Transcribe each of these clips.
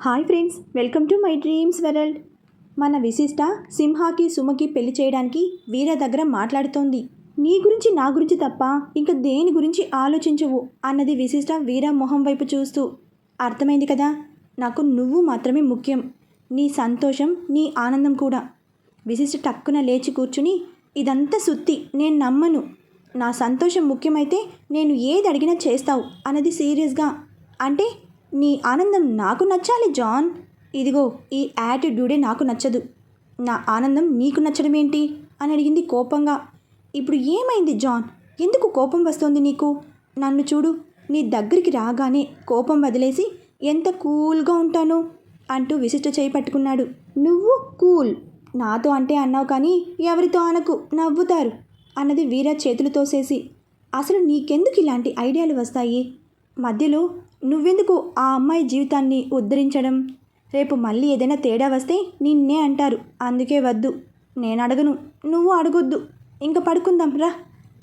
Hi friends welcome to my dreams world. మన విశిష్ట సింహాకి సుమకి పెళ్ళి చేయడానికి వీర దగ్గర మాట్లాడుతోంది. నీ గురించి నా గురించి తప్ప ఇంకా దేని గురించి ఆలోచించవు అన్నది విశిష్ట వీర మొహం వైపు చూస్తూ. అర్థమైంది కదా? నాకు నువ్వు మాత్రమే ముఖ్యం. నీ సంతోషం నీ ఆనందం కూడా. విశిష్ట టక్కున లేచి కూర్చుని ఇదంతా సుత్తి నేను నమ్మను. నా సంతోషం ముఖ్యమైతే నేను ఏది అడిగినా చేస్తావు అన్నది సీరియస్గా. అంటే నీ ఆనందం నాకు నచ్చాలి జాన్. ఇదిగో ఈ యాటిట్యూడే నాకు నచ్చదు. నా ఆనందం నీకు నచ్చడం ఏంటి అని అడిగింది కోపంగా. ఇప్పుడు ఏమైంది జాన్? ఎందుకు కోపం వస్తోంది నీకు? నన్ను చూడు నీ దగ్గరికి రాగానే కోపం వదిలేసి ఎంత కూల్గా ఉంటాను? అంటూ విశిష్ట చేయి పట్టుకున్నాడు. నువ్వు కూల్. నాతో అంటే అన్నావు కానీ ఎవరితో అనకు నవ్వుతారు అన్నది వీర చేతులు తోసేసి. అసలు నీకెందుకు ఇలాంటి ఐడియాలు వస్తాయి? మధ్యలో నువ్వెందుకు ఆ అమ్మాయి జీవితాన్ని ఉద్ధరించడం? రేపు మళ్ళీ ఏదైనా తేడా వస్తే నిన్నే అంటారు. అందుకే వద్దు. నేను అడగను. నువ్వు అడగొద్దు. ఇంక పడుకుందాం రా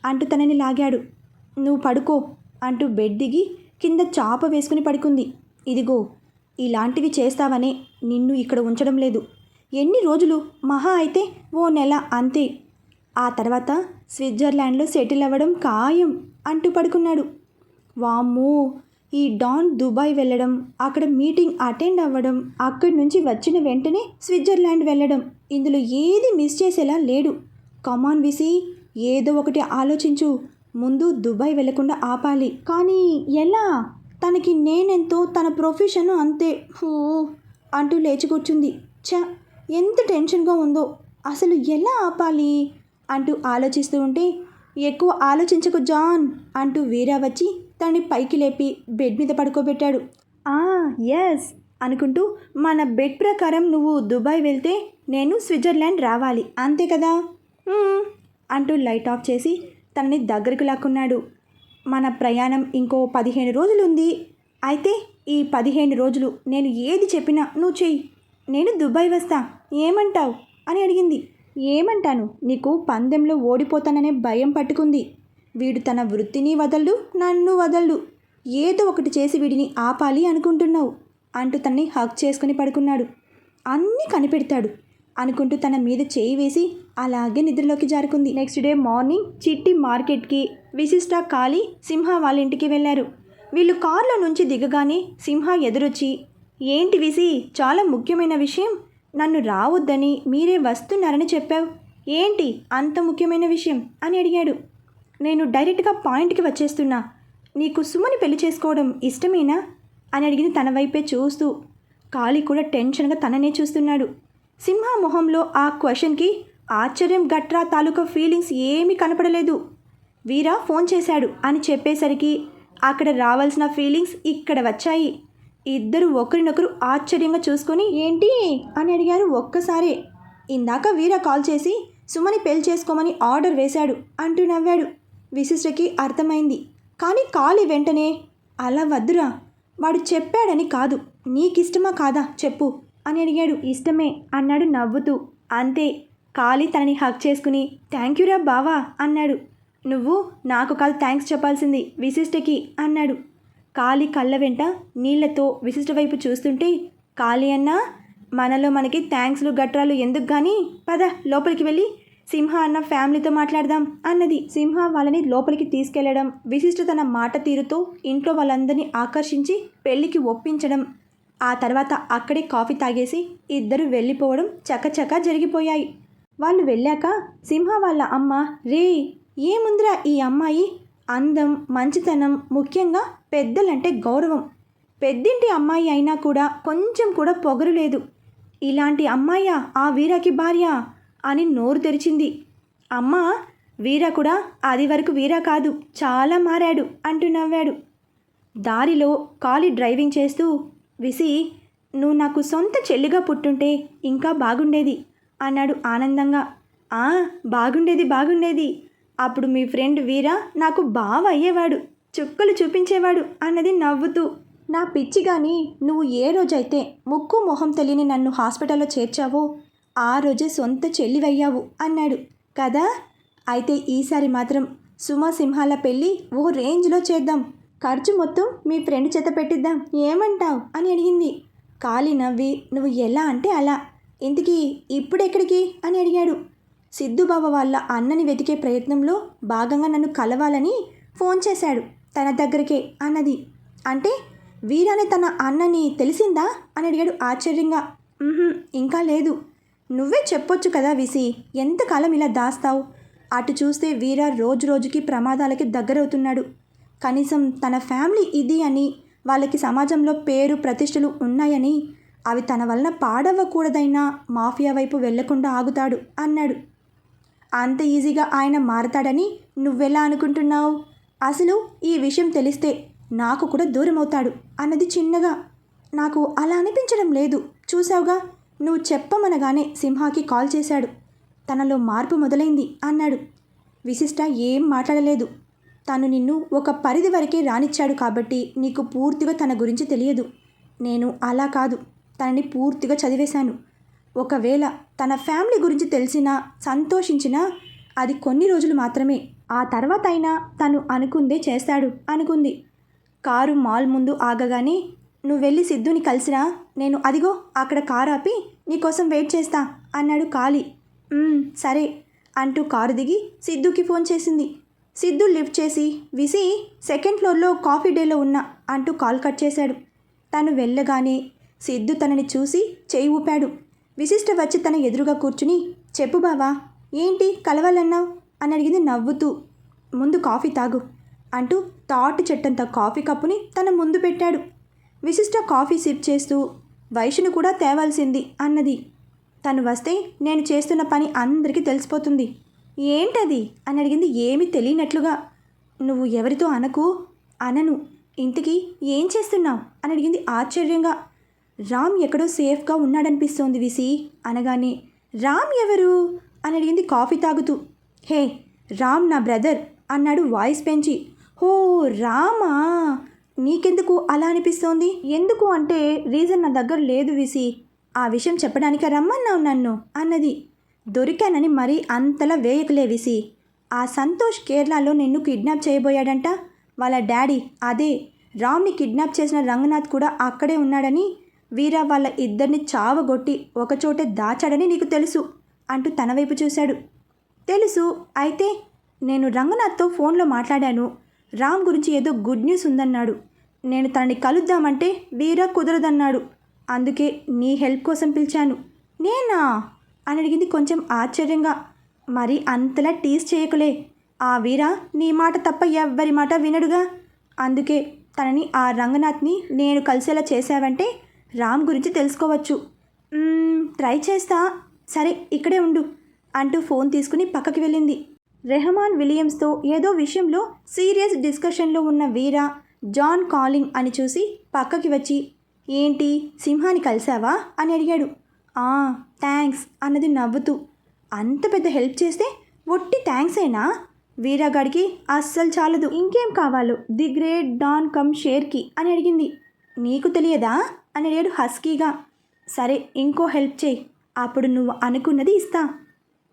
అంటూ తనని లాగాడు. నువ్వు పడుకో అంటూ బెడ్ దిగి కింద చాప వేసుకుని పడుకుంది. ఇదిగో ఇలాంటివి చేస్తావనే నిన్ను ఇక్కడ ఉంచడం లేదు. ఎన్ని రోజులు? మహా అయితే ఓ నెల అంతే. ఆ తర్వాత స్విట్జర్లాండ్లో సెటిల్ అవ్వడం ఖాయం అంటూ పడుకున్నాడు. వామ్మో ఈ డాన్ దుబాయ్ వెళ్ళడం అక్కడ మీటింగ్ అటెండ్ అవ్వడం అక్కడి నుంచి వచ్చిన వెంటనే స్విట్జర్లాండ్ వెళ్ళడం. ఇందులో ఏది మిస్ చేసేలా లేడు. కమాన్ విసి ఏదో ఒకటి ఆలోచించు. ముందు దుబాయ్ వెళ్ళకుండా ఆపాలి. కానీ ఎలా? తనకి నేనెంతో తన ప్రొఫెషన్ అంతే. హూ అంటూ లేచి కూర్చుంది. ఛ ఎంత టెన్షన్గా ఉందో. అసలు ఎలా ఆపాలి? అంటూ ఆలోచిస్తూ ఉంటే ఎక్కువ ఆలోచించకు జాన్ అంటూ వీరా వచ్చి తనని పైకి లేపి బెడ్ మీద పడుకోబెట్టాడు. ఆ ఎస్ అనుకుంటూ మన బెడ్ ప్రకారం నువ్వు దుబాయ్ వెళ్తే నేను స్విట్జర్లాండ్ రావాలి. అంతే కదా? అంటూ లైట్ ఆఫ్ చేసి తనని దగ్గరకు లాక్కున్నాడు. మన ప్రయాణం ఇంకో పదిహేను రోజులు ఉంది అయితే ఈ పదిహేను రోజులు నేను ఏది చెప్పినా నువ్వు చెయ్యి. నేను దుబాయ్ వస్తా. ఏమంటావు? అని అడిగింది. ఏమంటాను? నీకు పందెంలో ఓడిపోతాననే భయం పట్టుకుంది. వీడు తన వృత్తిని వదలడు నన్ను వదలడు ఏదో ఒకటి చేసి వీడిని ఆపాలి అనుకుంటున్నావు అంటూ తన్ని హక్ చేసుకుని పడుకున్నాడు. అన్నీ కనిపెడతాడు అనుకుంటూ తన మీద చేయి వేసి అలాగే నిద్రలోకి జారుకుంది. నెక్స్ట్ డే మార్నింగ్ చిట్టి మార్కెట్కి విశిష్ట కాళి సింహ వాళ్ళ ఇంటికి వెళ్ళారు. వీళ్ళు కార్లో నుంచి దిగగానే సింహ ఎదురొచ్చి ఏంటి విసి చాలా ముఖ్యమైన విషయం. నన్ను రావద్దని మీరే వస్తున్నారని చెప్పావు. ఏంటి అంత ముఖ్యమైన విషయం? అని అడిగాడు. నేను డైరెక్ట్గా పాయింట్కి వచ్చేస్తున్నా. నీకు సుమని పెళ్ళి చేసుకోవడం ఇష్టమేనా? అని అడిగింది తన వైపే చూస్తూ. కాళీ కూడా టెన్షన్గా తననే చూస్తున్నాడు. సింహ మొహంలో ఆ క్వశ్చన్కి ఆశ్చర్యం గట్రా తాలూకా ఫీలింగ్స్ ఏమీ కనపడలేదు. వీరా ఫోన్ చేశాడు అని చెప్పేసరికి అక్కడ రావాల్సిన ఫీలింగ్స్ ఇక్కడ వచ్చాయి. ఇద్దరు ఒకరినొకరు ఆశ్చర్యంగా చూసుకొని ఏంటి? అని అడిగారు ఒక్కసారే. ఇందాక వీరా కాల్ చేసి సుమని పెళ్ళి చేసుకోమని ఆర్డర్ వేశాడు అంటూ నవ్వాడు. విశిష్టకి అర్థమైంది. కానీ కాలి వెంటనే అలా వద్దురా వాడు చెప్పాడని కాదు నీకిష్టమా కాదా చెప్పు అని అడిగాడు. ఇష్టమే అన్నాడు నవ్వుతూ. అంతే కాళీ తనని హక్ చేసుకుని థ్యాంక్ యూరా బావా అన్నాడు. నువ్వు నాకు కాల్ థ్యాంక్స్ చెప్పాల్సింది విశిష్టకి అన్నాడు. కాళీ కళ్ళ వెంట నీళ్ళతో విశిష్ట వైపు చూస్తుంటే కాళీ అన్నా మనలో మనకి థ్యాంక్స్లు గట్రాలు ఎందుకు కానీ పద లోపలికి వెళ్ళి సింహ అన్న ఫ్యామిలీతో మాట్లాడదాం అన్నది. సింహ వాళ్ళని లోపలికి తీసుకెళ్ళడం విశిష్ట తన మాట తీరుతో ఇంట్లో వాళ్ళందరినీ ఆకర్షించి పెళ్ళికి ఒప్పించడం ఆ తర్వాత అక్కడే కాఫీ తాగేసి ఇద్దరు వెళ్ళిపోవడం చకచకా జరిగిపోయాయి. వాళ్ళు వెళ్ళాక సింహ వాళ్ళ అమ్మ రే ఏముందిరా ఈ అమ్మాయి? అందం మంచితనం ముఖ్యంగా పెద్దలంటే గౌరవం. పెద్దింటి అమ్మాయి అయినా కూడా కొంచెం కూడా పొగరు లేదు. ఇలాంటి అమ్మాయ? ఆ వీరాకి భార్య? అని నోరు తెరిచింది. అమ్మ వీర కూడా అది వరకు వీరా కాదు చాలా మారాడు అంటూ నవ్వాడు. దారిలో కాలి డ్రైవింగ్ చేస్తూ విసి నువ్వు నాకు సొంత చెల్లిగా పుట్టుంటే ఇంకా బాగుండేది అన్నాడు ఆనందంగా. ఆ బాగుండేది బాగుండేది. అప్పుడు మీ ఫ్రెండ్ వీర నాకు బావ అయ్యేవాడు చుక్కలు చూపించేవాడు అన్నది నవ్వుతూ నా పిచ్చి కానీ నువ్వు ఏ రోజైతే ముక్కు మొహం తెలియని నన్ను హాస్పిటల్లో చేర్చావో ఆ రోజే సొంత చెల్లివయ్యావు అన్నాడు. కదా? అయితే ఈసారి మాత్రం సుమా సింహాల పెళ్ళి ఓ రేంజ్లో చేద్దాం. ఖర్చు మొత్తం మీ ఫ్రెండ్ చేత పెట్టిద్దాం. ఏమంటావ్? అని అడిగింది. కాలి నవ్వి నువ్వు ఎలా అంటే అలా. ఇంతకీ ఇప్పుడెక్కడికి? అని అడిగాడు. సిద్ధుబాబు వాళ్ళ అన్నని వెతికే ప్రయత్నంలో భాగంగా నన్ను కలవాలని ఫోన్ చేశాడు. తన దగ్గరికే అన్నది. అంటే వీరనే తన అన్నని తెలిసిందా? అని అడిగాడు ఆశ్చర్యంగా. ఇంకా లేదు. నువ్వే చెప్పొచ్చు కదా విసి ఎంతకాలం ఇలా దాస్తావు? అటు చూస్తే వీర రోజు రోజుకి ప్రమాదాలకి దగ్గరవుతున్నాడు. కనీసం తన ఫ్యామిలీ ఇది అని వాళ్ళకి సమాజంలో పేరు ప్రతిష్టలు ఉన్నాయని అవి తన వలన పాడవ్వకూడదైనా మాఫియా వైపు వెళ్ళకుండా ఆగుతాడు అన్నాడు. అంత ఈజీగా ఆయన మారతాడని నువ్వెలా అనుకుంటున్నావు? అసలు ఈ విషయం తెలిస్తే నాకు కూడా దూరమవుతాడు అన్నది చిన్నగా. నాకు అలా అనిపించడం లేదు చూసావుగా నువ్వు చెప్పమనగానే సింహాకి కాల్ చేశాడు. తనలో మార్పు మొదలైంది అన్నాడు. విశిష్ట ఏం మాట్లాడలేదు. తను నిన్ను ఒక పరిధి వరకే రానిచ్చాడు కాబట్టి నీకు పూర్తిగా తన గురించి తెలియదు. నేను అలా కాదు. తనని పూర్తిగా చదివేశాను. ఒకవేళ తన ఫ్యామిలీ గురించి తెలిసినా సంతోషించినా అది కొన్ని రోజులు మాత్రమే. ఆ తర్వాత అయినా తను అనుకుందే చేస్తాడు అనుకుంది. కారు మాల్ ముందు ఆగగానే నువ్వు వెళ్ళి సిద్ధుని కలిసినా నేను అదిగో అక్కడ కారు ఆపి నీకోసం వెయిట్ చేస్తా అన్నాడు కాళీ. సరే అంటూ కారు దిగి సిద్ధుకి ఫోన్ చేసింది. సిద్ధు లిఫ్ట్ చేసి విసి సెకండ్ ఫ్లోర్లో కాఫీ డేలో ఉన్నా అంటూ కాల్ కట్ చేశాడు. తను వెళ్ళగానే సిద్ధు తనని చూసి చేయి ఊపాడు. విశిష్ట వచ్చి తన ఎదురుగా కూర్చుని చెప్పు బావా ఏంటి కలవాలన్నావు? అని అడిగింది నవ్వుతూ. ముందు కాఫీ తాగు అంటూ తాటు చెట్టంత కాఫీ కప్పుని తన ముందు పెట్టాడు. విశిష్ట కాఫీ సిప్ చేస్తూ వయసును కూడా తేవాల్సింది అన్నది. తను వస్తే నేను చేస్తున్న పని అందరికీ తెలిసిపోతుంది. ఏంటది? అని అడిగింది ఏమీ తెలియనట్లుగా. నువ్వు ఎవరితో అనకు? అనను. ఇంతకీ ఏం చేస్తున్నావు? అని అడిగింది ఆశ్చర్యంగా. రామ్ ఎక్కడో సేఫ్గా ఉన్నాడనిపిస్తోంది విసి అనగానే రామ్ ఎవరు? అని అడిగింది కాఫీ తాగుతూ. హే రామ్ నా బ్రదర్ అన్నాడు వాయిస్ పెంచి. హో రామా? నీకెందుకు అలా అనిపిస్తోంది? ఎందుకు అంటే రీజన్ నా దగ్గర లేదు విసి. ఆ విషయం చెప్పడానికి రమ్మన్నావు నన్ను అన్నది. దొరికానని మరీ అంతలా వేయకలే విసి. ఆ సంతోష్ కేరళలో నిన్ను కిడ్నాప్ చేయబోయాడంట. వాళ్ళ డాడీ అదే. రామ్ని కిడ్నాప్ చేసిన రంగనాథ్ కూడా అక్కడే ఉన్నాడని వీరా వాళ్ళ ఇద్దరిని చావగొట్టి ఒకచోటే దాచాడని నీకు తెలుసు అంటూ తన వైపు చూశాడు. తెలుసు. అయితే నేను రంగనాథ్తో ఫోన్లో మాట్లాడాను. రామ్ గురించి ఏదో గుడ్ న్యూస్ ఉందన్నాడు. నేను తనని కలుద్దామంటే వీరా కుదరదన్నాడు. అందుకే నీ హెల్ప్ కోసం పిలిచాను. నేనా? అని అడిగింది కొంచెం ఆశ్చర్యంగా. మరి అంతలా టీస్ చేయకులే. ఆ వీరా నీ మాట తప్ప ఎవ్వరి మాట వినడుగా? అందుకే తనని ఆ రంగనాథ్ని నేను కలిసేలా చేశావంటే రామ్ గురించి తెలుసుకోవచ్చు. ట్రై చేస్తా. సరే ఇక్కడే ఉండు అంటూ ఫోన్ తీసుకుని పక్కకి వెళ్ళింది. రెహమాన్ విలియమ్స్తో ఏదో విషయంలో సీరియస్ డిస్కషన్లో ఉన్న వీరా జాన్ కాలింగ్ అని చూసి పక్కకి వచ్చి ఏంటి సింహాన్ని కలిసావా? అని అడిగాడు. ఆ థ్యాంక్స్ అన్నది నవ్వుతూ అంత పెద్ద హెల్ప్ చేస్తే ఒట్టి థ్యాంక్సేనా వీరాగాడికి అస్సలు చాలదు. ఇంకేం కావాలో? ది గ్రేట్ డాన్ కమ్ షేర్కి అని అడిగింది. నీకు తెలియదా? అని అడిగాడు హస్కీగా. సరే ఇంకో హెల్ప్ చేయి. అప్పుడు నువ్వు అనుకున్నది ఇస్తా.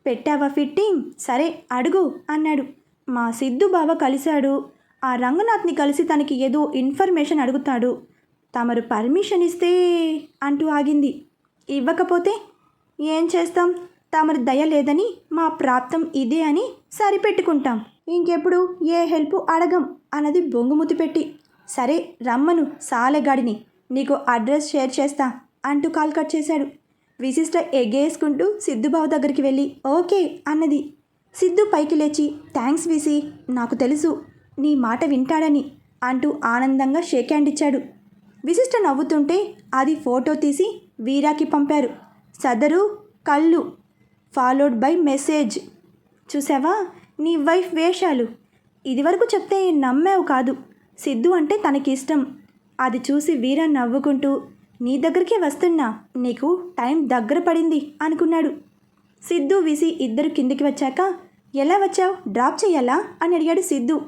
పెట్టావా ఫిట్టింగ్? సరే అడుగు అన్నాడు. మా సిద్ధు బావ కలిశాడు. ఆ రంగనాథ్ని కలిసి తనకి ఏదో ఇన్ఫర్మేషన్ అడుగుతాడు. తమరు పర్మిషన్ ఇస్తే అంటూ ఆగింది. ఇవ్వకపోతే ఏం చేస్తాం? తమరు దయ లేదని మా ప్రాప్తం ఇదే అని సరిపెట్టుకుంటాం. ఇంకెప్పుడు ఏ హెల్ప్ అడగం అన్నది బొంగుముతి పెట్టి. సరే రమ్మను సాలెగాడిని. నీకు అడ్రస్ షేర్ చేస్తా అంటూ కాల్ కట్ చేశాడు. విశిష్ట ఎగ్గేసుకుంటూ సిద్ధుబాబు దగ్గరికి వెళ్ళి ఓకే అన్నది. సిద్ధు పైకి లేచి థ్యాంక్స్ విసి నాకు తెలుసు నీ మాట వింటాడని అంటూ ఆనందంగా షేక్ హ్యాండ్ ఇచ్చాడు. విశిష్ట నవ్వుతుంటే అది ఫోటో తీసి వీరాకి పంపారు. సదరు కళ్ళు ఫాలోడ్ బై మెసేజ్. చూసావా? నీ వైఫ్ వేషాలు. ఇదివరకు చెప్తే నమ్మావు కాదు. సిద్ధు అంటే తనకి ఇష్టం అది చూసి వీరా నవ్వుకుంటూ నీ దగ్గరికే వస్తున్నా. నీకు టైం దగ్గర పడింది అనుకున్నాడు. సిద్ధు విసి ఇద్దరు కిందికి వచ్చాక ఎలా వచ్చావు? డ్రాప్ చేయాలా అని అడిగాడు సిద్ధు.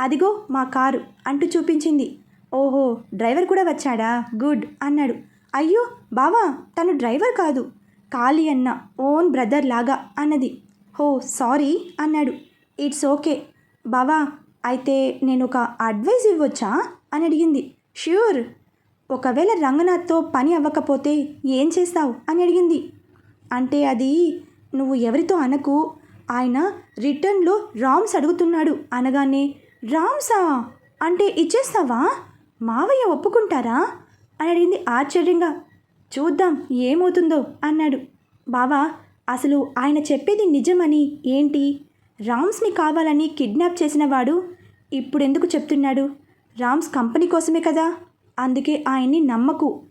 అదిగో మా కారు అంటూ చూపించింది. ఓహో డ్రైవర్ కూడా వచ్చాడా? గుడ్ అన్నాడు. అయ్యో బావా తను డ్రైవర్ కాదు. కాళీ అన్న ఓన్ బ్రదర్ లాగా అన్నది. హో సారీ అన్నాడు. It's okay. బావా అయితే నేను ఒక అడ్వైస్ ఇవ్వచ్చా? అని అడిగింది. ష్యూర్ ఒకవేళ రంగనాథ్తో పని అవ్వకపోతే ఏం చేస్తావు? అని అడిగింది. అంటే అది నువ్వు ఎవరితో అనకు ఆయన రిటర్న్లో రామ్స్ అడుగుతున్నాడు అనగానే రామ్సా అంటే ఇచ్చేస్తావా? మావయ్య ఒప్పుకుంటారా? అని అడిగింది ఆశ్చర్యంగా. చూద్దాం ఏమవుతుందో అన్నాడు. బావా అసలు ఆయన చెప్పేది నిజమని ఏంటి? రామ్స్ని కావాలని కిడ్నాప్ చేసిన వాడు ఇప్పుడెందుకు చెప్తున్నాడు? రామ్స్ కంపెనీ కోసమే కదా? అందుకే ఆయన్ని నమ్మకు.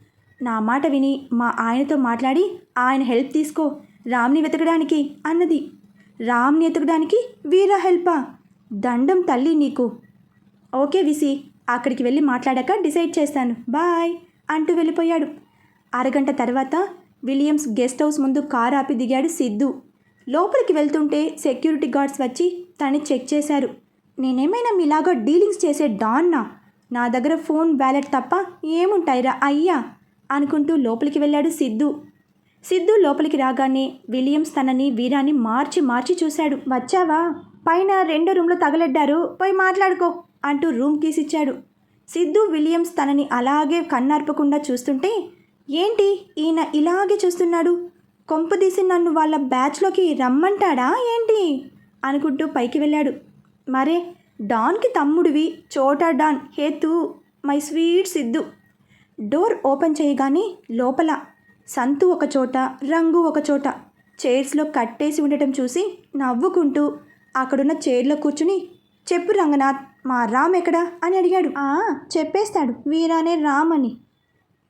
నా మాట విని మా ఆయనతో మాట్లాడి ఆయన హెల్ప్ తీసుకో. రామ్ని వెతకడానికి అన్నది. రామ్ని వెతకడానికి వీరా హెల్పా? దండం తల్లి నీకు. ఓకే విసి అక్కడికి వెళ్ళి మాట్లాడాక డిసైడ్ చేస్తాను. బాయ్ అంటూ వెళ్ళిపోయాడు. అరగంట తర్వాత విలియమ్స్ గెస్ట్ హౌస్ ముందు కారు ఆపి దిగాడు సిద్ధు. లోపలికి వెళ్తుంటే సెక్యూరిటీ గార్డ్స్ వచ్చి తనని చెక్ చేశారు. నేనేమైనా మీలాగా డీలింగ్స్ చేసే డాన్నా? నా దగ్గర ఫోన్ వ్యాలెట్ తప్ప ఏముంటాయిరా అయ్యా? అనుకుంటూ లోపలికి వెళ్ళాడు సిద్ధు. సిద్ధు లోపలికి రాగానే విలియమ్స్ తనని వీరాన్ని మార్చి మార్చి చూశాడు. వచ్చావా? పైన రెండో రూమ్లో తగలెడ్డారు. పోయి మాట్లాడుకో అంటూ రూమ్ కీస్ ఇచ్చాడు సిద్ధు విలియమ్స్ తనని అలాగే కన్నార్పకుండా చూస్తుంటే ఏంటి? ఈయన ఇలాగే చూస్తున్నాడు? కొంపదీసి నన్ను వాళ్ళ బ్యాచ్లోకి రమ్మంటాడా? ఏంటి? అనుకుంటూ పైకి వెళ్ళాడు. మరే డాన్కి తమ్ముడివి చోటా డాన్ హేతు my sweet Siddhu. Door open చేయగానే లోపల సంతు ఒక చోట రంగు ఒక చోట. చైర్స్లో కట్టేసి ఉండటం చూసి నవ్వుకుంటూ అక్కడున్న చైర్లో కూర్చుని చెప్పు రంగనాథ్ మా రామ్ ఎక్కడా? అని అడిగాడు. "ఆ, చెప్పేస్తాడు వీరానే రామ్ అని.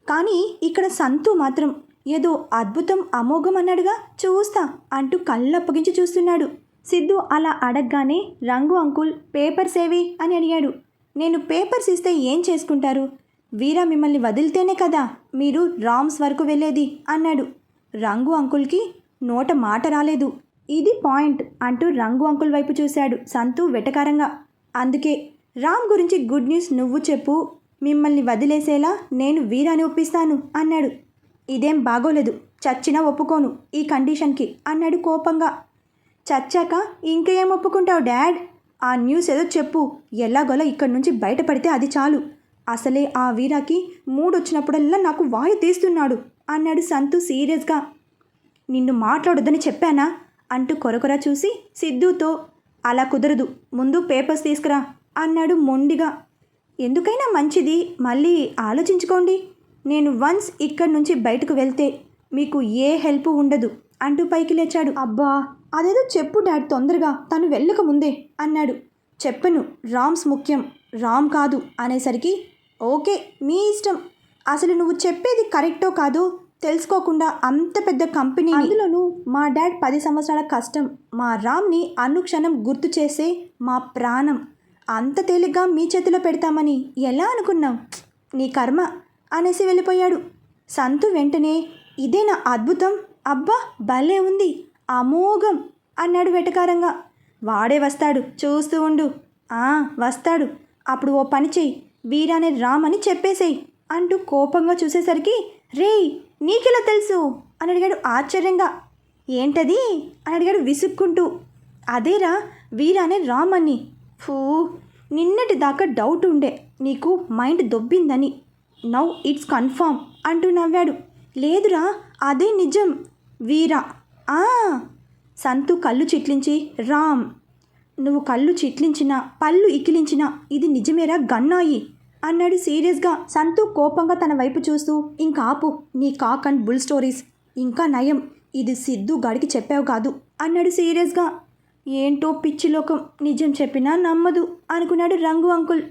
కానీ ఇక్కడ సంతు మాత్రం ఏదో అద్భుతం అమోఘం అన్నాడుగా చూస్తా అంటూ కళ్ళప్పగించి చూస్తున్నాడు. సిద్ధు అలా అడగగానే రంగు అంకుల్ పేపర్స్ ఏవి? అని అడిగాడు. నేను పేపర్స్ ఇస్తే ఏం చేసుకుంటారు? వీరా మిమ్మల్ని వదిలితేనే కదా మీరు రామ్స్ వరకు వెళ్ళేది? అన్నాడు. రంగు అంకుల్కి నోట మాట రాలేదు. ఇది పాయింట్ అంటూ రంగు అంకుల్ వైపు చూశాడు సంతు వెటకారంగా. అందుకే రామ్ గురించి గుడ్ న్యూస్ నువ్వు చెప్పు. మిమ్మల్ని వదిలేసేలా నేను వీరాని ఒప్పిస్తాను అన్నాడు. ఇదేం బాగోలేదు. చచ్చినా ఒప్పుకోను ఈ కండిషన్కి అన్నాడు కోపంగా. చచ్చాక ఇంకేం ఒప్పుకుంటావు డాడ్? ఆ న్యూస్ ఏదో చెప్పు. ఎలాగోలా ఇక్కడి నుంచి బయటపడితే అది చాలు. అసలే ఆ వీరాకి మూడొచ్చినప్పుడల్లా నాకు వాయు తీస్తున్నాడు అన్నాడు సంతు సీరియస్గా. నిన్ను మాట్లాడొద్దని చెప్పానా? అంటూ కొరకొర చూసి సిద్ధుతో అలా కుదరదు ముందు పేపర్స్ తీసుకురా అన్నాడు మొండిగా. ఎందుకైనా మంచిది మళ్ళీ ఆలోచించుకోండి. నేను వన్స్ ఇక్కడి నుంచి బయటకు వెళ్తే మీకు ఏ హెల్ప్ ఉండదు అంటూ పైకి లేచాడు. అబ్బా! అదేదో చెప్పు డాడ్ తొందరగా. తను వెళ్ళక ముందే అన్నాడు. చెప్పను రామ్స్ ముఖ్యం. రామ్ కాదు అనేసరికి ఓకే మీ ఇష్టం. అసలు నువ్వు చెప్పేది కరెక్టో కాదో తెలుసుకోకుండా అంత పెద్ద కంపెనీ అందులోనూ మా డాడ్ పది సంవత్సరాల కష్టం. మా రామ్ని అనుక్షణం గుర్తు చేసే మా ప్రాణం. అంత తేలిగ్గా మీ చేతిలో పెడతామని ఎలా అనుకున్నావు? నీ కర్మ అనేసి వెళ్ళిపోయాడు. సంతు వెంటనే ఇదే నా అద్భుతం? అబ్బా భలే ఉంది. అమోఘం అన్నాడు వెటకారంగా. వాడే వస్తాడు చూస్తూ ఉండు. ఆ వస్తాడు. అప్పుడు ఓ పని చెయ్యి. వీరానే రామని చెప్పేసేయ్. అంటూ కోపంగా చూసేసరికి రేయ్ నీకెలా తెలుసు? అని అడిగాడు ఆశ్చర్యంగా. ఏంటది? అని అడిగాడు విసుక్కుంటూ. అదేరా వీరానే రామని ఫూ నిన్నటి దాకా డౌట్ ఉండే. నీకు మైండ్ దొబ్బిందని. నౌ ఇట్స్ కన్ఫామ్ అంటూ నవ్వాడు. లేదురా అదే నిజం. వీరా ఆ సంతు కళ్ళు చిట్లించి రామ్ నువ్వు కళ్ళు చిట్లించినా పళ్ళు ఇకిలించినా ఇది నిజమేరా గన్నాయి? అన్నాడు సీరియస్గా. సంతు కోపంగా తన వైపు చూస్తూ ఇంకా ఆపు నీ కాక్ అండ్ బుల్ స్టోరీస్. ఇంకా నయం ఇది సిద్ధు గడికి చెప్పావు కాదు. అన్నాడు సీరియస్గా. ఏంటో పిచ్చి లోకం నిజం చెప్పినా నమ్మదు అనుకున్నాడు రంగు అంకుల్.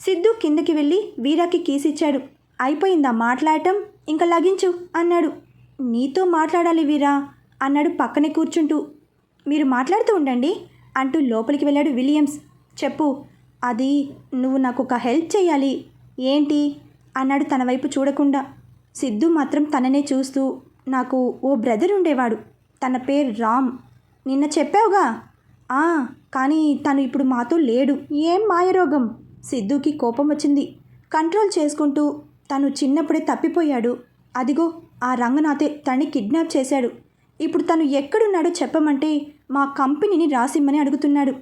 సిద్ధు కిందకి వెళ్ళి వీరాకి కీసిచ్చాడు. అయిపోయిందా మాట్లాడటం? ఇంకా లగించు అన్నాడు. నీతో మాట్లాడాలి వీరా అన్నాడు పక్కనే కూర్చుంటూ. మీరు మాట్లాడుతూ ఉండండి అంటూ లోపలికి వెళ్ళాడు విలియమ్స్. చెప్పు అది నువ్వు నాకు ఒక హెల్ప్ చేయాలి ఏంటి? అన్నాడు తన వైపు చూడకుండా. సిద్ధు మాత్రం తననే చూస్తూ నాకు ఓ బ్రదర్ ఉండేవాడు. తన పేరు రామ్. నిన్న చెప్పావుగా? ఆ కానీ తను ఇప్పుడు మాతో లేడు. ఏం మాయరోగం? సిద్ధుకి కోపం వచ్చింది. కంట్రోల్ చేసుకుంటూ తను చిన్నప్పుడే తప్పిపోయాడు. అదిగో ఆ రంగనాథే తన్ని కిడ్నాప్ చేశాడు. ఇప్పుడు తను ఎక్కడున్నాడో చెప్పమంటే మా కంపెనీని రాసిమ్మని అడుగుతున్నాడు.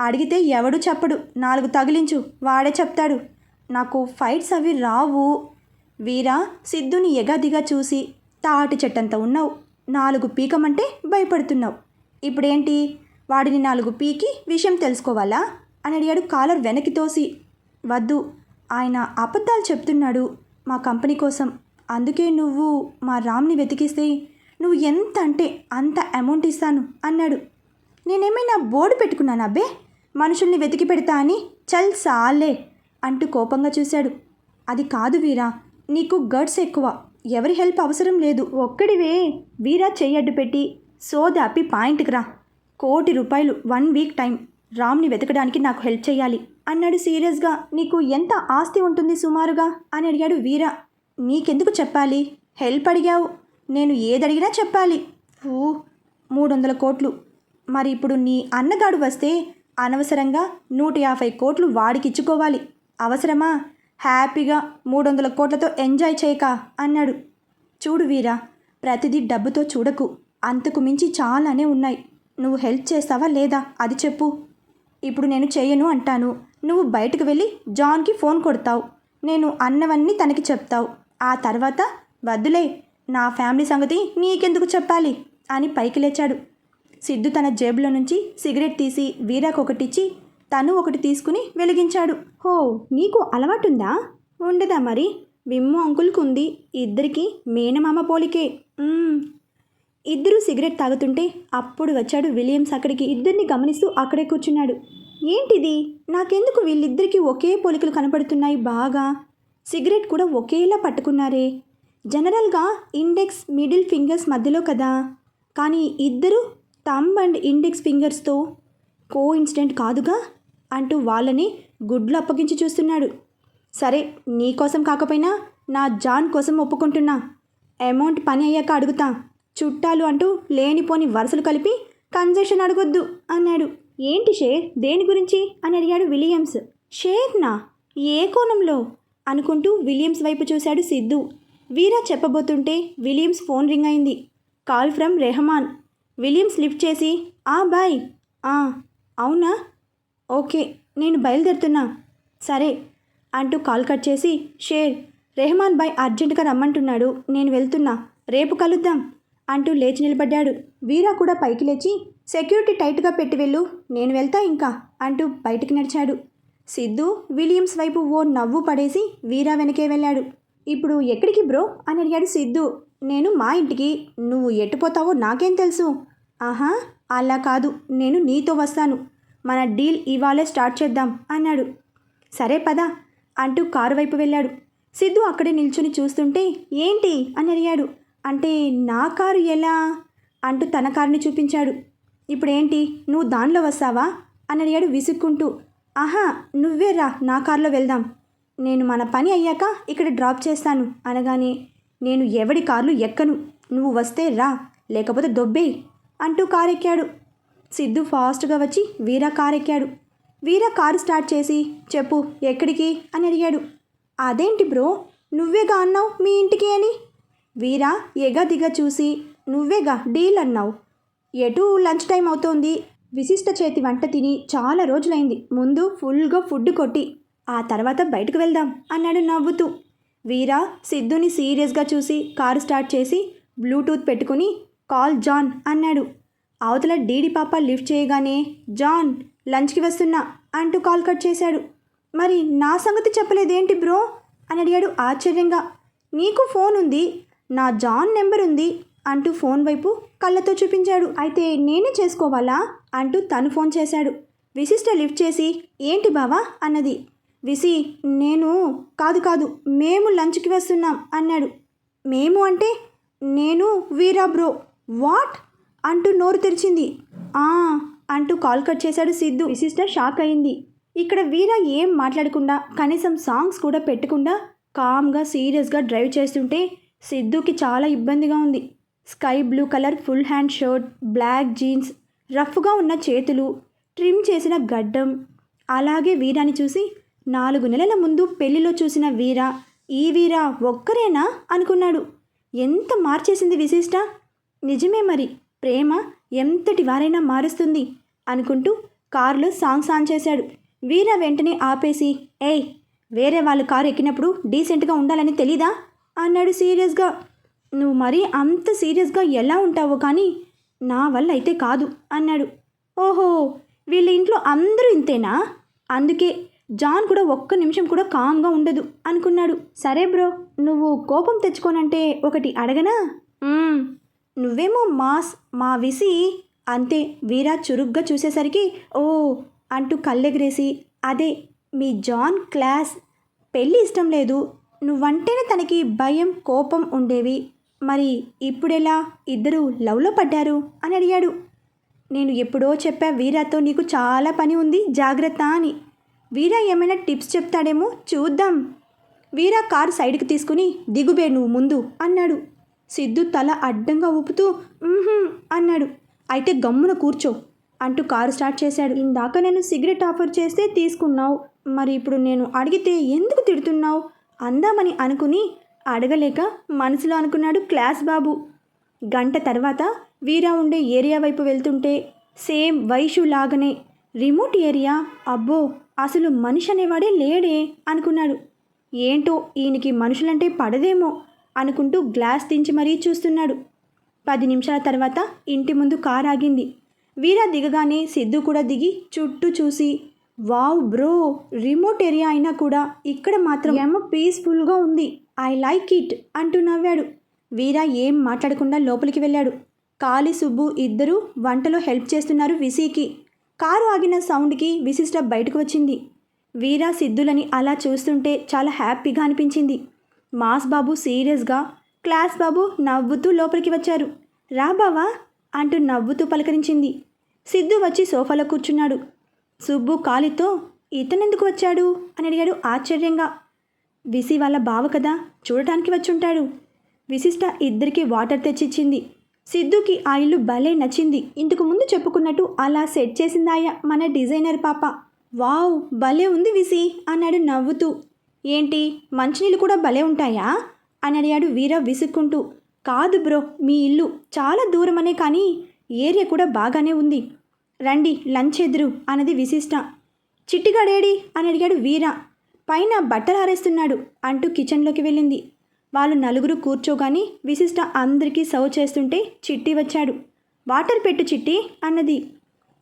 అడిగితే ఎవడు చెప్పడు. నాలుగు తగిలించు. వాడే చెప్తాడు. నాకు ఫైట్స్ అవి రావు. వీరా సిద్ధుని ఎగాదిగా చూసి తాటి చెట్టంత ఉన్నావు. నాలుగు పీకమంటే భయపడుతున్నావు. ఇప్పుడేంటి? వాడిని నాలుగు పీకి విషయం తెలుసుకోవాలా? అని అడిగాడు కాలర్ వెనక్కి తోసి. వద్దు. ఆయన అబద్ధాలు చెప్తున్నాడు మా కంపెనీ కోసం. అందుకే నువ్వు మా రామ్ని వెతికిస్తే నువ్వు ఎంత అంటే అంత అమౌంట్ ఇస్తాను అన్నాడు. నేనేమైనా బోర్డు పెట్టుకున్నాను అబ్బే? మనుషుల్ని వెతికి పెడతా అని చల్ సాలే అంటూ కోపంగా చూశాడు. అది కాదు వీరా నీకు గడ్స్ ఎక్కువ ఎవరి హెల్ప్ అవసరం లేదు. ఒక్కడివే. వీరా చెయ్యడ్డు పెట్టి సోదాపి పాయింట్కి రా. కోటి రూపాయలు వన్ వీక్ టైం. రామ్ని వెతకడానికి నాకు హెల్ప్ చేయాలి అన్నాడు సీరియస్గా. నీకు ఎంత ఆస్తి ఉంటుంది సుమారుగా? అని అడిగాడు వీరా. నీకెందుకు చెప్పాలి? హెల్ప్ అడిగావు. నేను ఏదడిగినా చెప్పాలి. ఊ మూడు వందల కోట్లు. మరి ఇప్పుడు నీ అన్నగాడు వస్తే అనవసరంగా నూట యాభై కోట్లు వాడికి ఇచ్చుకోవాలి అవసరమా? హ్యాపీగా మూడు వందల కోట్లతో ఎంజాయ్ చేయక అన్నాడు. చూడు వీరా ప్రతిదీ డబ్బుతో చూడకు. అంతకు మించి చాలానే ఉన్నాయి. నువ్వు హెల్ప్ చేస్తావా లేదా? అది చెప్పు. ఇప్పుడు నేను చేయను అంటాను. నువ్వు బయటకు వెళ్ళి జాన్కి ఫోన్ కొడతావు. నేను అన్నవన్నీ తనకి చెప్తావు. ఆ తర్వాత వద్దులే. నా ఫ్యామిలీ సంగతి నీకెందుకు చెప్పాలి? అని పైకి లేచాడు. సిద్ధు తన జేబులో నుంచి సిగరెట్ తీసి వీరాకు ఒకటిచ్చి తను ఒకటి తీసుకుని వెలిగించాడు. హో నీకు అలవాటుందా? ఉండదా మరి? విమ్ము అంకుల్కి ఉంది ఇద్దరికి మేనమామ పోలికే. ఇద్దరు సిగరెట్ తాగుతుంటే అప్పుడు వచ్చాడు విలియమ్స్ అక్కడికి. ఇద్దరిని గమనిస్తూ అక్కడే కూర్చున్నాడు. ఏంటిది? నాకెందుకు వీళ్ళిద్దరికీ ఒకే పోలికలు కనపడుతున్నాయి బాగా? సిగరెట్ కూడా ఒకేలా పట్టుకున్నారే? జనరల్గా ఇండెక్స్ మిడిల్ ఫింగర్స్ మధ్యలో కదా. కానీ ఇద్దరు థంబ్ అండ్ ఇండెక్స్ ఫింగర్స్తో కో ఇన్సిడెంట్ కాదుగా? అంటూ వాళ్ళని గుడ్లు అప్పగించి చూస్తున్నాడు. సరే నీకోసం కాకపోయినా నా జాన్ కోసం ఒప్పుకుంటున్నా. అమౌంట్ పని అయ్యాక అడుగుతా. చుట్టాలు అంటూ లేనిపోని వరుసలు కలిపి కన్సెషన్ అడగొద్దు అన్నాడు. ఏంటి షేర్? దేని గురించి? అని అడిగాడు విలియమ్స్. షేర్నా? ఏ కోణంలో? అనుకుంటూ విలియమ్స్ వైపు చూశాడు సిద్ధు. వీరా చెప్పబోతుంటే విలియమ్స్ ఫోన్ రింగ్ అయింది. Call from Rahman. Williams lift చేసి ఆ బాయ్. ఆ అవునా? ఓకే నేను బయలుదేరుతున్నా. సరే అంటూ కాల్ కట్ చేసి షేర్ రెహమాన్ బాయ్ అర్జెంటుగా రమ్మంటున్నాడు నేను వెళ్తున్నా. రేపు కలుద్దాం అంటూ లేచి నిలబడ్డాడు. వీరా కూడా పైకి లేచి సెక్యూరిటీ టైట్గా పెట్టి వెళ్ళు నేను వెళ్తా ఇంకా అంటూ బయటికి నడిచాడు. సిద్ధు విలియమ్స్ వైపు ఓ నవ్వు పడేసి వీరా వెనకే వెళ్ళాడు. ఇప్పుడు ఎక్కడికి బ్రో? అని అడిగాడు సిద్ధు. నేను మా ఇంటికి. నువ్వు ఎట్టుపోతావో నాకేం తెలుసు? ఆహా అలా కాదు. నేను నీతో వస్తాను. మన డీల్ ఇవాళే స్టార్ట్ చేద్దాం అన్నాడు. సరే పద అంటూ కారు వైపు వెళ్ళాడు. సిద్ధు అక్కడే నిల్చుని చూస్తుంటే ఏంటి? అని అడిగాడు. అంటే నా కారు ఎలా? అంటూ తన కారుని చూపించాడు. ఇప్పుడేంటి? నువ్వు దానిలో వస్తావా? అని అడిగాడు విసుక్కుంటూ. ఆహా నువ్వే రా నా కారులో వెళ్దాం. నేను మన పని అయ్యాక ఇక్కడ డ్రాప్ చేస్తాను. అనగానే నేను ఎవడి కార్లు ఎక్కను? నువ్వు వస్తే రా లేకపోతే దొబ్బే అంటూ కారు ఎక్కాడు సిద్ధు ఫాస్ట్గా వచ్చి వీరా కారు ఎక్కాడు వీరా కారు స్టార్ట్ చేసి చెప్పు ఎక్కడికి? అని అడిగాడు. అదేంటి బ్రో నువ్వేగా అన్నావు మీ ఇంటికి అని? వీరా ఎగ దిగ చూసి నువ్వేగా డీల్ అన్నావు? ఎటు లంచ్ టైం అవుతోంది. విశిష్ట చేతి వంట తిని చాలా రోజులైంది. ముందు ఫుల్గా ఫుడ్ కొట్టి ఆ తర్వాత బయటకు వెళ్దాం అన్నాడు నవ్వుతూ. వీరా సిద్ధుని సీరియస్గా చూసి కారు స్టార్ట్ చేసి బ్లూటూత్ పెట్టుకుని కాల్ జాన్ అన్నాడు. అవతల డీడి పాప లిఫ్ట్ చేయగానే జాన్ లంచ్కి వస్తున్నా అంటూ కాల్ కట్ చేశాడు. మరి నా సంగతి చెప్పలేదేంటి బ్రో? అని అడిగాడు ఆశ్చర్యంగా. నీకు ఫోన్ ఉంది నా జాన్ నెంబర్ ఉంది అంటూ ఫోన్ వైపు కళ్ళతో చూపించాడు. అయితే నేనే చేసుకోవాలా? అంటూ తను ఫోన్ చేశాడు. విశిష్ట లిఫ్ట్ చేసి ఏంటి బావా? అన్నది. విసి నేను కాదు కాదు మేము లంచ్కి వస్తున్నాం అన్నాడు. మేము అంటే నేను వీరా బ్రో. వాట్? అంటూ నోరు తెరిచింది. ఆ అంటూ కాల్ కట్ చేశాడు సిద్ధు. విశిష్ట షాక్ అయింది. ఇక్కడ వీర ఏం మాట్లాడకుండా కనీసం సాంగ్స్ కూడా పెట్టకుండా కామ్గా సీరియస్గా డ్రైవ్ చేస్తుంటే సిద్ధుకి చాలా ఇబ్బందిగా ఉంది. Sky blue colour full hand shirt black jeans రఫ్గా ఉన్న చేతులు ట్రిమ్ చేసిన గడ్డం అలాగే వీరాని చూసి నాలుగు నెలల ముందు పెళ్ళిలో చూసిన వీర ఈ వీర ఒక్కరేనా? అనుకున్నాడు. ఎంత మార్చేసింది విశిష్ట? నిజమే మరి. ప్రేమ ఎంతటి వారైనా మారుస్తుంది అనుకుంటూ కారులో సాంగ్స్ ఆన్ చేశాడు. వీర వెంటనే ఆపేసి ఏయ్ వేరే వాళ్ళు కారు ఎక్కినప్పుడు డీసెంట్గా ఉండాలని తెలీదా? అన్నాడు సీరియస్గా. నువ్వు మరీ అంత సీరియస్గా ఎలా ఉంటావో కానీ నా వల్ల అయితే కాదు అన్నాడు. ఓహో వీళ్ళ ఇంట్లో అందరూ ఇంతేనా? అందుకే జాన్ కూడా ఒక్క నిమిషం కూడా కామ్గా ఉండదు అనుకున్నాడు. సరే బ్రో నువ్వు కోపం తెచ్చుకోనంటే ఒకటి అడగనా? నువ్వేమో మాస్ మా విసి అంతే వీరా చురుగ్గా చూసేసరికి ఓ అంటూ కళ్ళెగిరేసి అదే మీ జాన్ క్లాస్ పెళ్ళి ఇష్టం లేదు నువ్వంటేనే తనకి భయం కోపం ఉండేవి. మరి ఇప్పుడెలా? ఇద్దరు లవ్లో పడ్డారు? అని అడిగాడు. నేను ఎప్పుడో చెప్పా వీరాతో నీకు చాలా పని ఉంది జాగ్రత్త అని. వీరా ఏమైనా టిప్స్ చెప్తాడేమో? చూద్దాం. వీరా కారు సైడ్కి తీసుకుని దిగుబే నువ్వు ముందు అన్నాడు. సిద్ధు తల అడ్డంగా ఊపుతూ అన్నాడు. అయితే గమ్మున కూర్చో అంటూ కారు స్టార్ట్ చేశాడు. ఇందాక నేను సిగరెట్ ఆఫర్ చేస్తే తీసుకున్నావు. మరి ఇప్పుడు నేను అడిగితే ఎందుకు తిడుతున్నావు? అందామని అనుకుని అడగలేక మనసులో అనుకున్నాడు క్లాస్ బాబు. గంట తర్వాత వీరా ఉండే ఏరియా వైపు వెళ్తుంటే సేమ్ వైషు లాగానే రిమోట్ ఏరియా? అబ్బో అసలు మనిషి అనేవాడే లేడే అనుకున్నాడు. ఏంటో ఈయనకి మనుషులంటే పడదేమో అనుకుంటూ గ్లాస్ దించి మరీ చూస్తున్నాడు. పది నిమిషాల తర్వాత ఇంటి ముందు కార్ ఆగింది. వీరా దిగగానే సిద్ధు కూడా దిగి చుట్టూ చూసి వావ్ బ్రో రిమోట్ ఏరియా అయినా కూడా ఇక్కడ మాత్రం ఏమో పీస్ఫుల్గా ఉంది. ఐ లైక్ ఇట్ అంటూ నవ్వాడు. వీరా ఏం మాట్లాడకుండా లోపలికి వెళ్ళాడు. కాళీ సుబ్బు ఇద్దరూ వంటలో హెల్ప్ చేస్తున్నారు విసీకి. కారు ఆగిన సౌండ్కి విశిష్ట బయటకు వచ్చింది. వీరా సిద్ధులని అలా చూస్తుంటే చాలా హ్యాపీగా అనిపించింది. మాస్ బాబు సీరియస్గా క్లాస్ బాబు నవ్వుతూ లోపలికి వచ్చారు. రా బావా అంటూ నవ్వుతూ పలకరించింది. సిద్ధు వచ్చి సోఫాలో కూర్చున్నాడు. సుబ్బు కాలితో ఇతనెందుకు వచ్చాడు? అని అడిగాడు ఆశ్చర్యంగా. విసి వాళ్ళ బావ కదా చూడటానికి వచ్చుంటాడు. విశిష్ట ఇద్దరికి వాటర్ తెచ్చిచ్చింది. సిద్ధుకి ఆ ఇల్లు భలే నచ్చింది. ఇంతకు ముందు చెప్పుకున్నట్టు అలా సెట్ చేసిందాయ మన డిజైనర్ పాప. వావ్ భలే ఉంది విసి అన్నాడు నవ్వుతూ. ఏంటి మంచినీళ్ళు కూడా భలే ఉంటాయా? అని అడిగాడు వీర విసుక్కుంటూ. కాదు బ్రో మీ ఇల్లు చాలా దూరమనే కానీ ఏరియా కూడా బాగానే ఉంది. రండి లంచ్ ఎదురు అన్నది విశిష్ట. చిట్టిగాడేడి? అని అడిగాడు వీర. పైన బట్టలు ఆరేస్తున్నాడు అంటూ కిచెన్లోకి వెళ్ళింది. వాళ్ళు నలుగురు కూర్చోగాని విశిష్ట అందరికీ సర్వ్ చేస్తుంటే చిట్టి వచ్చాడు. వాటర్ పెట్టు చిట్టి అన్నది.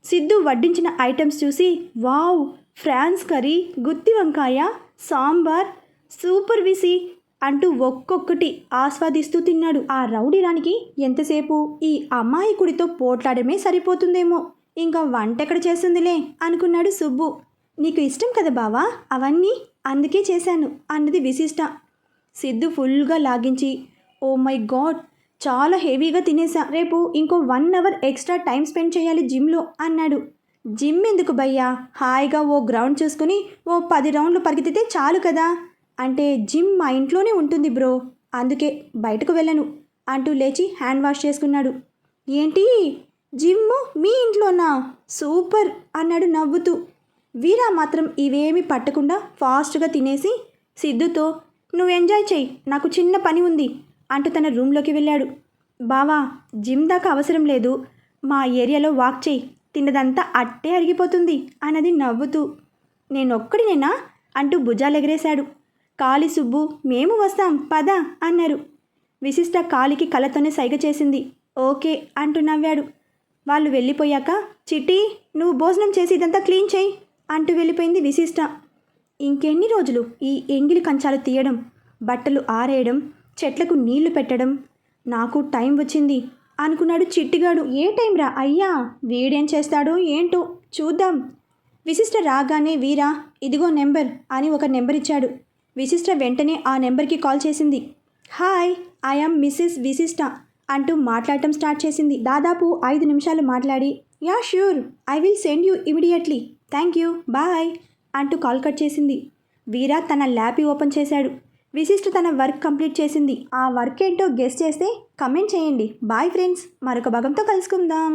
సిద్ధు వడ్డించిన ఐటమ్స్ చూసి వావ్ ఫ్రాన్స్ కర్రీ గుత్తి వంకాయ సాంబార్ సూపర్ విసి అంటూ ఒక్కొక్కటి ఆస్వాదిస్తూ తిన్నాడు. ఆ రౌడీ రానికి ఎంతసేపు? ఈ అమ్మాయికుడితో పోట్లాడమే సరిపోతుందేమో. ఇంకా వంట ఎక్కడ చేస్తుందిలే అనుకున్నాడు సుబ్బు. నీకు ఇష్టం కదా బావా అవన్నీ అందుకే చేశాను అన్నది విశిష్ట. సిద్ధు ఫుల్గా లాగించి ఓ మై గాడ్ చాలా హెవీగా తినేసా రేపు ఇంకో one hour extra time spend చేయాలి జిమ్లో అన్నాడు. జిమ్ ఎందుకు భయ్యా హాయిగా ఓ గ్రౌండ్ చూసుకుని ఓ పది రౌండ్లు పరిగెత్తితే చాలు కదా అంటే జిమ్ మా ఇంట్లోనే ఉంటుంది బ్రో అందుకే బయటకు వెళ్ళను అంటూ లేచి హ్యాండ్ వాష్ చేసుకున్నాడు. ఏంటి జిమ్ మీ ఇంట్లోనా? సూపర్ అన్నాడు నవ్వుతూ. వీరా మాత్రం ఇవేమీ పట్టకుండా ఫాస్ట్గా తినేసి సిద్ధుతో నువ్వు ఎంజాయ్ చెయ్యి. నాకు చిన్న పని ఉంది. అంటూ తన రూమ్లోకి వెళ్ళాడు. బావా జిమ్ దాకా అవసరం లేదు. మా ఏరియాలో వాక్ చేయి తిన్నదంతా అట్టే అరిగిపోతుంది అన్నది నవ్వుతూ. నేనొక్కడినేనా? అంటూ భుజాలెగరేశాడు. కాలి సుబ్బు మేము వస్తాం పద అన్నారు. విశిష్ట కాలికి కళ్ళతోనే సైగ చేసింది. ఓకే అంటూ నవ్వాడు. వాళ్ళు వెళ్ళిపోయాక చిట్టి నువ్వు భోజనం చేసి ఇదంతా క్లీన్ చేయి అంటూ వెళ్ళిపోయింది విశిష్ట. ఇంకెన్ని రోజులు ఈ ఎంగిలి కంచాలు తీయడం బట్టలు ఆరేయడం చెట్లకు నీళ్ళు పెట్టడం? నాకు టైం వచ్చింది అనుకున్నాడు చిట్టిగాడు. ఏ టైం రా అయ్యా వీడేం చేస్తాడో ఏంటో చూద్దాం. విశిష్ట రాగానే వీరా ఇదిగో నెంబర్ అని ఒక నెంబర్ ఇచ్చాడు. విశిష్ట వెంటనే ఆ నెంబర్కి కాల్ చేసింది. హాయ్ ఐఎమ్ మిస్సెస్ విశిష్ట అంటూ మాట్లాడటం స్టార్ట్ చేసింది. దాదాపు ఐదు నిమిషాలు మాట్లాడి ya sure I will send you immediately. Thank you bye. అంటూ కాల్ కట్ చేసింది. వీరా తన ల్యాపీ ఓపెన్ చేశాడు. విశిష్ట తన వర్క్ కంప్లీట్ చేసింది. ఆ వర్క్ ఏంటో గెస్ట్ చేస్తే కమెంట్ చేయండి. బాయ్ ఫ్రెండ్స్ మరొక భాగంతో కలుసుకుందాం.